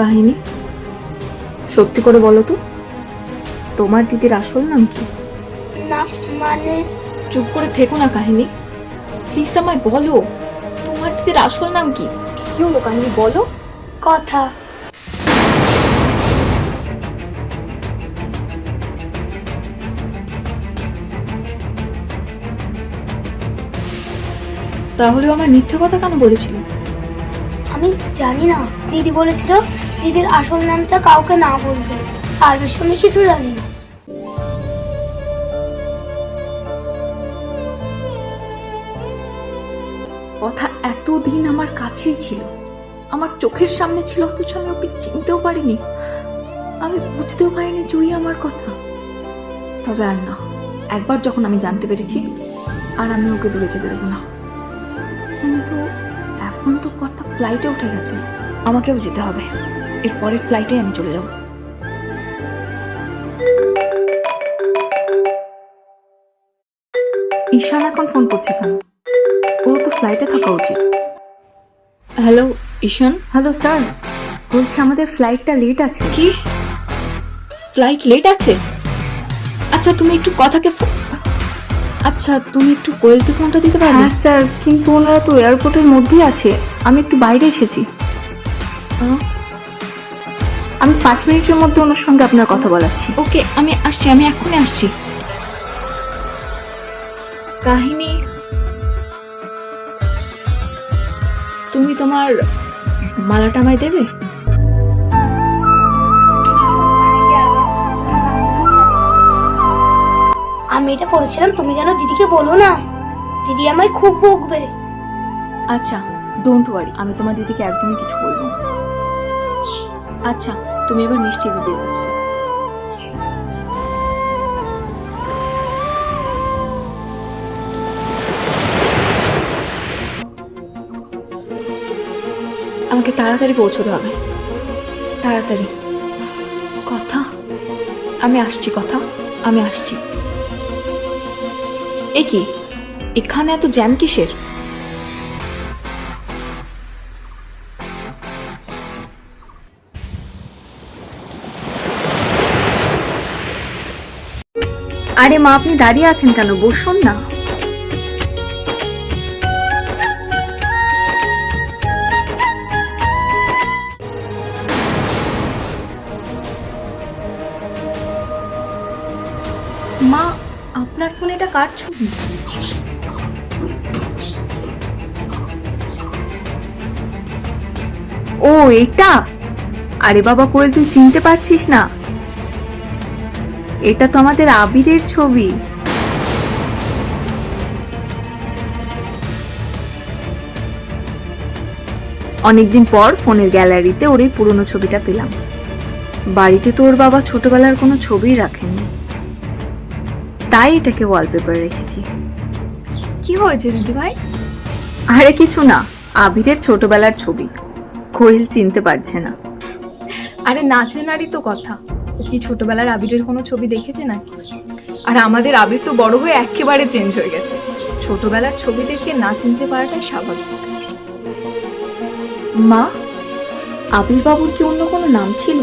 কাহিনী? সত্যি করে বলো তো। তোমার দিদির আসল নাম কি? না মানে? চুপ করে থেকো না কাহিনী। প্লিজ আমায় বলো তোমার দিদির আসল নাম কি? কি হলো কাহিনী বলো। কথা। তাহলে আমার মিথ্যে কথা কেন বলেছিল? আমি জানি না। দিদি বলেছিল দিদির আসল নামটা কাউকে না বলতে বেশি আমি কিছু জানি না। কথা এতদিন আমার কাছেই ছিল। আমার চোখের সামনে ছিল, অথচ আমি ওকে চিনতেও পারিনি। আমি বুঝতেও পারিনি জয়ী আমার কথা। তবে আর না, একবার যখন আমি জানতে পেরেছি, আর আমি ওকে দূরে যেতে দেবো না। কিন্তু এখন তো কথা ফ্লাইটে উঠে গেছে, আমাকেও যেতে হবে। এর পরের ফ্লাইটে আমি চলে যাব। ঈশান এখন ফোন করছে কেন? ওর তো ফ্লাইটে থাকা উচিত। হ্যালো ঈশান? হ্যালো স্যার বলছি আমাদের ফ্লাইটটা লেট আছে। কি? ফ্লাইট লেট আছে? আচ্ছা তুমি একটু কথাকে আচ্ছা তুমি একটু কোয়েলকে ফোনটা দিতে পারবে? হ্যাঁ স্যার কিন্তু ওনারা তো এয়ারপোর্টের মধ্যেই আছে। আমি একটু বাইরে এসেছি। আমি পাঁচ মিনিটের মধ্যে ওনার সঙ্গে আপনার কথা বলাচ্ছি। ওকে আমি আসছি আমি এক্ষুনি আসছি। কাহিনী তুমি তোমার মালাটা আমায় দেবে? আমি এটা করেছিলাম তুমি যেন দিদিকে বলো না। দিদি আমায় খুব বকবে। আচ্ছা ডোন্ট ওয়ারি আমি তোমার দিদিকে একদমই কিছু বলব আচ্ছা তুমি এবার মিষ্টি দিদির কাছে আমাকে তাড়াতাড়ি পৌঁছতে হবে। তাড়াতাড়ি। কথা? আমি আসছি, কথা? আমি আসছি। এ কি? এখানে এত জ্যাম কিসের? আরে মা আপনি দাঁড়িয়ে আছেন কেন? বসুন না। মা আপনার ফোনে এটা কার ছবি? ও এটা? আরে বাবা কোয়েল তুই চিনতে পারছিস না। এটা তো আমাদের আবিরের ছবি। অনেকদিন পর ফোনের গ্যালারিতে ওর এই পুরনো ছবিটা পেলাম। বাড়িতে তো ওর বাবা ছোটবেলার কোনো ছবি রাখেননি। তাই এটাকে ওয়ালপেপার রেখেছি। কি হয়েছে দিদি ভাই? আরে কিছু না আবিরের ছোটবেলার ছবি। কোয়েল চিনতে পারছে না। আরে নাচে নারী তো কথা। ও কি ছোটবেলার আবিরের কোনো ছবি দেখেছে নাকি? আর আমাদের আবির তো বড় হয়ে একেবারে চেঞ্জ হয়ে গেছে। ছোটবেলার ছবি দেখে না চিনতে পারাটাই স্বাভাবিক। মা আবির বাবুর কি অন্য কোনো নাম ছিল?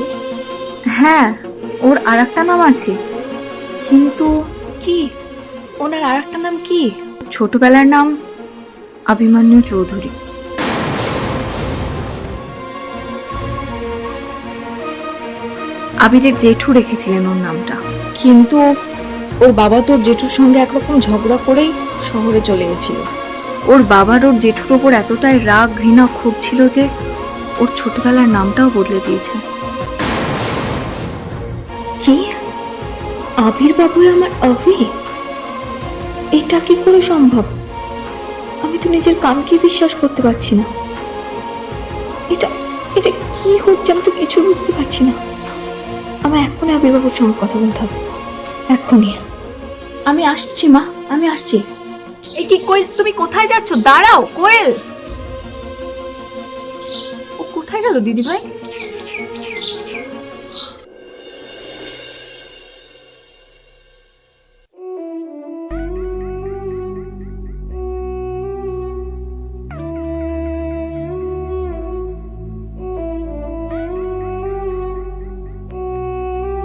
হ্যাঁ ওর আর একটা নাম আছে। কিন্তু কি? ওনার আর একটা নাম কি? ছোটবেলার নাম অভিমন্যু চৌধুরী। আবিরের জেঠু রেখেছিলেন ওর নামটা। কিন্তু ওর বাবা তোর জেঠুর সঙ্গে একরকম ঝগড়া করেই শহরে চলে গেছিল। ওর বাবার ওর জেঠুর ওপর এতটাই রাগ, ঘৃণা, ক্ষোভ ছিল যে ওর ছোটবেলার নামটাও বদলে দিয়েছে। কি? আবির বাবুই আমার অভি? এটা কি করে সম্ভব? আমি তো নিজের কানকে বিশ্বাস করতে পারছি না। এটা এটা কি হচ্ছে আমি তো কিছু বুঝতে পারছি না। আমার এক্ষুনি আবির্বাবুর সঙ্গে কথা বলতে হবে। এক্ষুনি। আমি আসছি, মা। আমি আসছি। এই কি কোয়েল? তুমি কোথায় যাচ্ছ? দাঁড়াও, কোয়েল! ও কোথায় গেল দিদি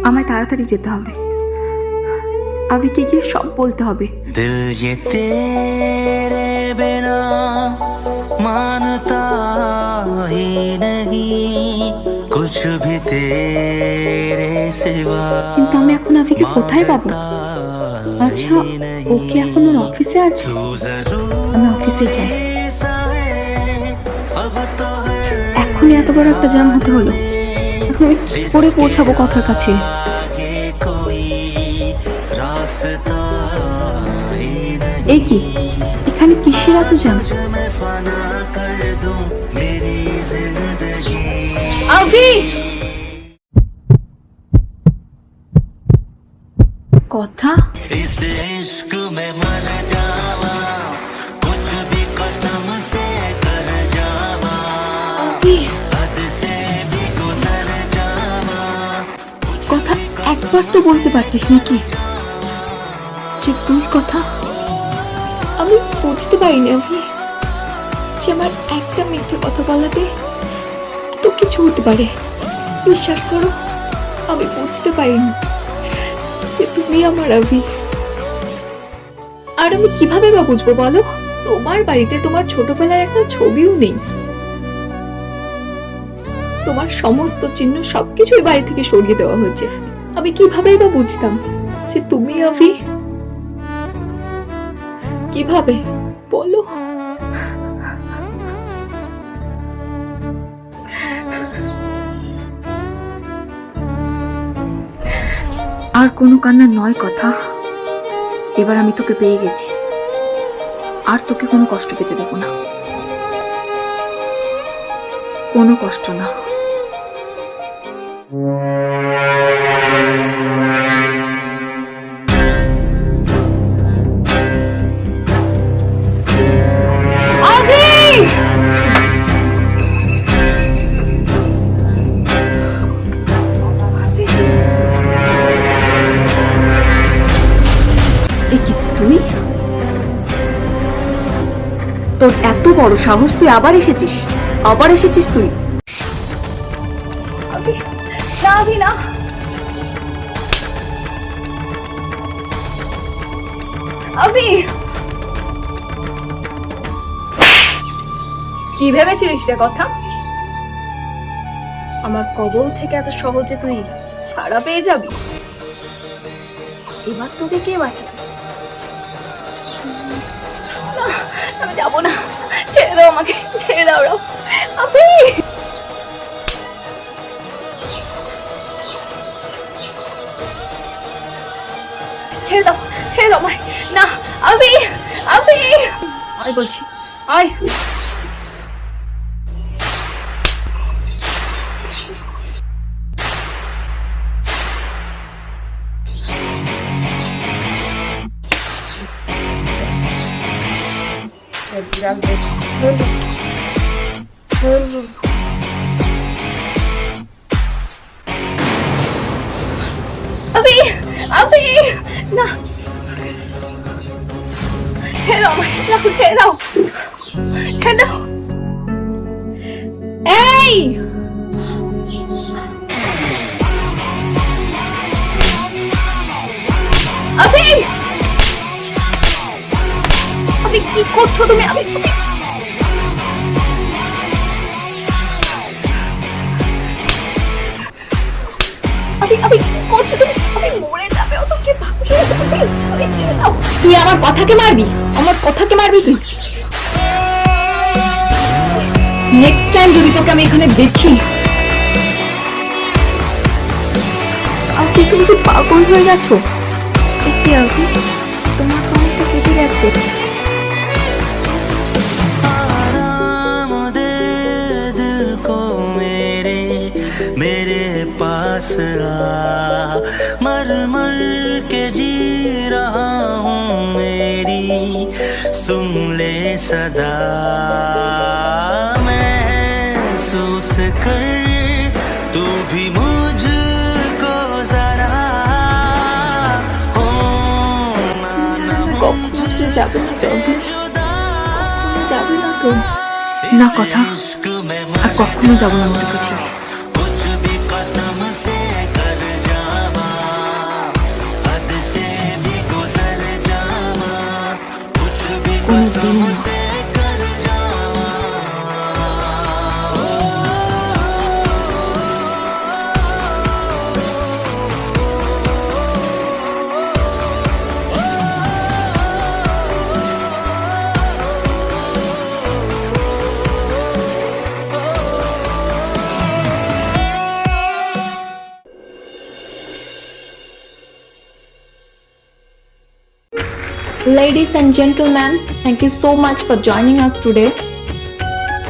আমায় তাড়াতাড়ি যেতে হবে আবিকে গিয়ে সব বলতে হবে दिल ये तेरे बिना मानता ही नहीं कुछ भी तेरे सिवा কিন্তু আমি এখন আবিকে কোথায় পাবো मानता আচ্ছা ही नहीं। ও কি এখন ওর অফিসে আছে तू जरूर আমি অফিসে যাই ऐसा है अब तो है এখনই এত বড় একটা জ্যাম হতে হলো হয়ে কি করে পৌঁছাবো কথার কাছে। এই কি? এখানে কিসের এত যান আভি একবার তো বলতে পারতিস নাকি যে তুই কথা আমি বুঝতে পারিনি আমি যে আমার একটা মিথ্যে কথা বলাতে এত কিছু হতে পারে। বিশ্বাস করো, আমি বুঝতে পারিনি যে তুমি আমার আভি আর আমি কীভাবে বা বুঝব বলো? তোমার বাড়িতে তোমার ছোটবেলার একটা ছবিও নেই। তোমার সমস্ত চিহ্ন সবকিছুই বাড়ি থেকে সরিয়ে দেওয়া হয়েছে। আমি কিভাবেই বা বুঝতাম যে তুমি আভি? কীভাবে? বলো। আর কোনো কান্না নয় কথা। এবার আমি তোকে পেয়ে গেছি। আর তোকে কোনো কষ্ট পেতে দেব না। কোনো কষ্ট না। তোর এত বড় সাহস তুই আবার এসেছিস? আবার এসেছিস তুই? না না। আভি। কি ভেবেছিলিস রে কথা? আমার কবল থেকে এত সহজে তুই ছাড়া পেয়ে যাবি? এবার তোকে কে বাঁচাবে? আমি যাব না। ছেড়ে দাও আমাকে, ছেড়ে দাও রাও আপনি! ছেড়ে দাও ছেড়ে দাও আমায়। না, আমি আমি। আয় বলছি, আয়। আভি আভি না। ছেড়ে দাও আমায় রাখো ছেড়ে দাও। ছেড়ে দাও। এই! কি করছ তুমি? কি করছ তুমি? আভি মরে যাবে ও তোকে তুই আমার কথাকে মারবি? আমার কথাকে মারবি তুই? নেক্সট টাইম যদি তোকে আমি এখানে দেখি। আপনি তুমি কি পাগল হয়ে গেছো? কি আপনি তোমার তো অনেকটা কেটে গেছে। सुन ले सदा महसूस कर तू भी मुझको जरा हो তুমি আর আমায় কখনো ছেড়ে যাবে না তো অভি? जुदा যাবে না তো না কথা इश्क में আর কখনো যাবো না আমি তোকে Ladies and gentlemen, thank you so much for joining us today.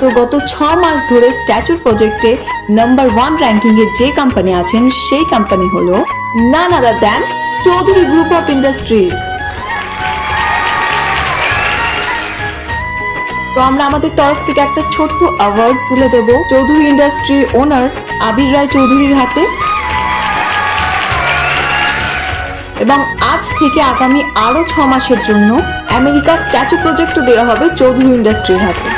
তো গত ছ মাস ধরে স্ট্যাচুর প্রজেক্টে নাম্বার ওয়ান র্যাঙ্কিং এ যে কোম্পানি আছেন সেই কোম্পানি হলো none other than Chowdhury group of industries তো আমরা আমাদের তরফ থেকে একটা ছোট্ট অ্যাওয়ার্ড তুলে দেব। চৌধুরী ইন্ডাস্ট্রি ওনার আবির রায় চৌধুরীর হাতে। এবং আজ থেকে আগামী আরও ছ মাসের জন্য আমেরিকা স্ট্যাচু প্রজেক্টও দেওয়া হবে চৌধুরী ইন্ডাস্ট্রির হাতে।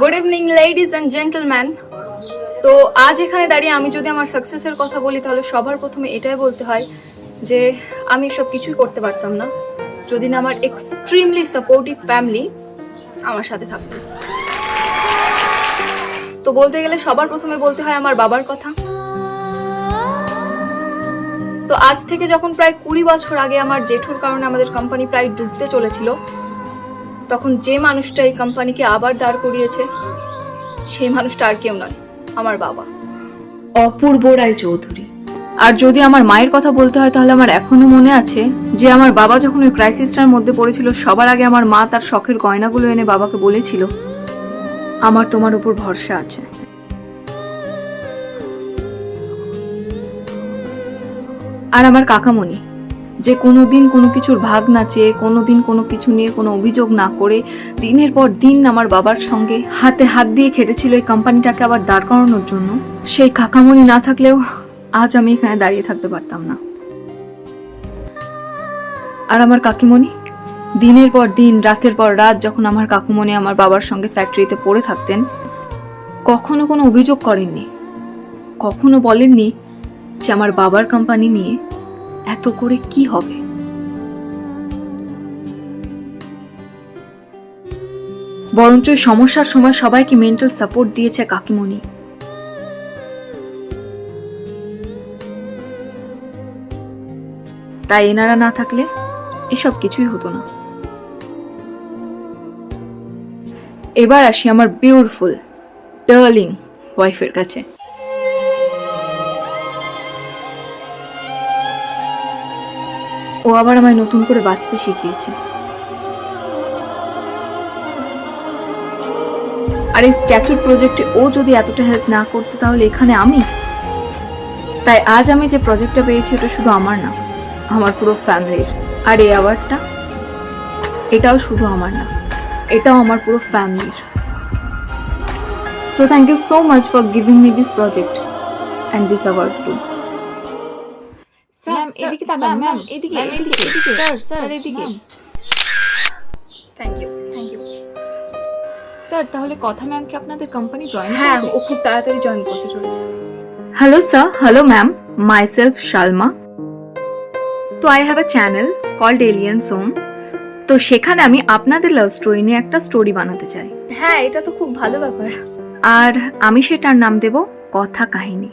Good evening ladies and gentleman তো আজ এখানে দাঁড়িয়ে আমি যদি আমার সাকসেসের কথা বলি, তাহলে সবার প্রথমে এটাই বলতে হয় যে আমি সব কিছুই করতে পারতাম না। যদি না আমার এক্সট্রিমলি সাপোর্টিভ ফ্যামিলি আমার সাথে থাকতো তো বলতে গেলে সবার প্রথমে বলতে হয় আমার বাবার কথা। তো আজ থেকে যখন প্রায় কুড়ি বছর আগে আমার জেঠুর কারণে আমাদের কোম্পানি প্রায় ডুবতে চলেছিল, তখন যে মানুষটা এই কোম্পানিকে আবার দাঁড় করিয়েছে, সেই মানুষটা আর কেউ নয়, আমার বাবা। অপূর্ব রায় চৌধুরী আর যদি আমার মায়ের কথা বলতে হয়, তাহলে আমার এখনও মনে আছে যে আমার বাবা যখন ওই ক্রাইসিসটার মধ্যে পড়েছিল, সবার আগে আমার মা তার শখের গয়নাগুলো এনে বাবাকে বলেছিল, আমার তোমার উপর ভরসা আছে। আর আমার কাকামণি, যে কোনো দিন কোনো কিছুর ভাগ না চেয়ে কোনো দিন কোনো কিছু নিয়ে কোনো অভিযোগ না করে, দিনের পর দিন আমার বাবার সঙ্গে হাতে হাত দিয়ে খেটেছিল এই কোম্পানিটাকে আবার দাঁড় করানোর জন্য, সেই কাকামণি না থাকলেও আজ আমি এখানে দাঁড়িয়ে থাকতে পারতাম না। আর আমার কাকিমণি? দিনের পর দিন, রাতের পর রাত যখন আমার কাকুমণি আমার বাবার সঙ্গে ফ্যাক্টরিতে পড়ে থাকতেন, কখনো কোনো অভিযোগ করেননি। কখনো বলেননি যে আমার বাবার কোম্পানি নিয়ে এত করে কি হবে। বরঞ্চ সমস্যার সময় সবাইকে মেন্টাল সাপোর্ট দিয়েছে কাকিমণি। তাই এনারা না থাকলে এসব কিছুই হতো না। এবার আসি আমার বিউটিফুল ডার্লিং ওয়াইফের কাছে। ও আবার আমায় নতুন করে বাঁচতে শিখিয়েছে। আর এই স্ট্যাচুর প্রজেক্টে ও যদি এতটা হেল্প না করতো তাহলে এখানে আমি? তাই আজ আমি যে প্রজেক্টটা পেয়েছি ওটা শুধু আমার না। আমার পুরো ফ্যামিলির আর এই অ্যাওয়ার্ডটা এটাও শুধু আমার না এটাও আমার পুরো ফ্যামিলির so thank you so much for giving me this project and this award to ma'am এদিকে তাকান ম্যাম এদিকে এদিকে এদিকে স্যার এদিকে। Thank you thank you sir তাহলে কথা ম্যাম কি আপনাদের কোম্পানি জয়েন হ্যাঁ ও খুব তাড়াতাড়ি জয়েন করতে চলেছে। Hello sir hello ma'am myself Salma তো I have a channel called alien সোম তো সেখানে আমি আপনাদের লাভ স্টোরি নিয়ে একটা স্টোরি বানাতে চাই। হ্যাঁ এটা তো খুব ভালো ব্যাপার। আর আমি সেটার নাম দেব কথা কাহিনী।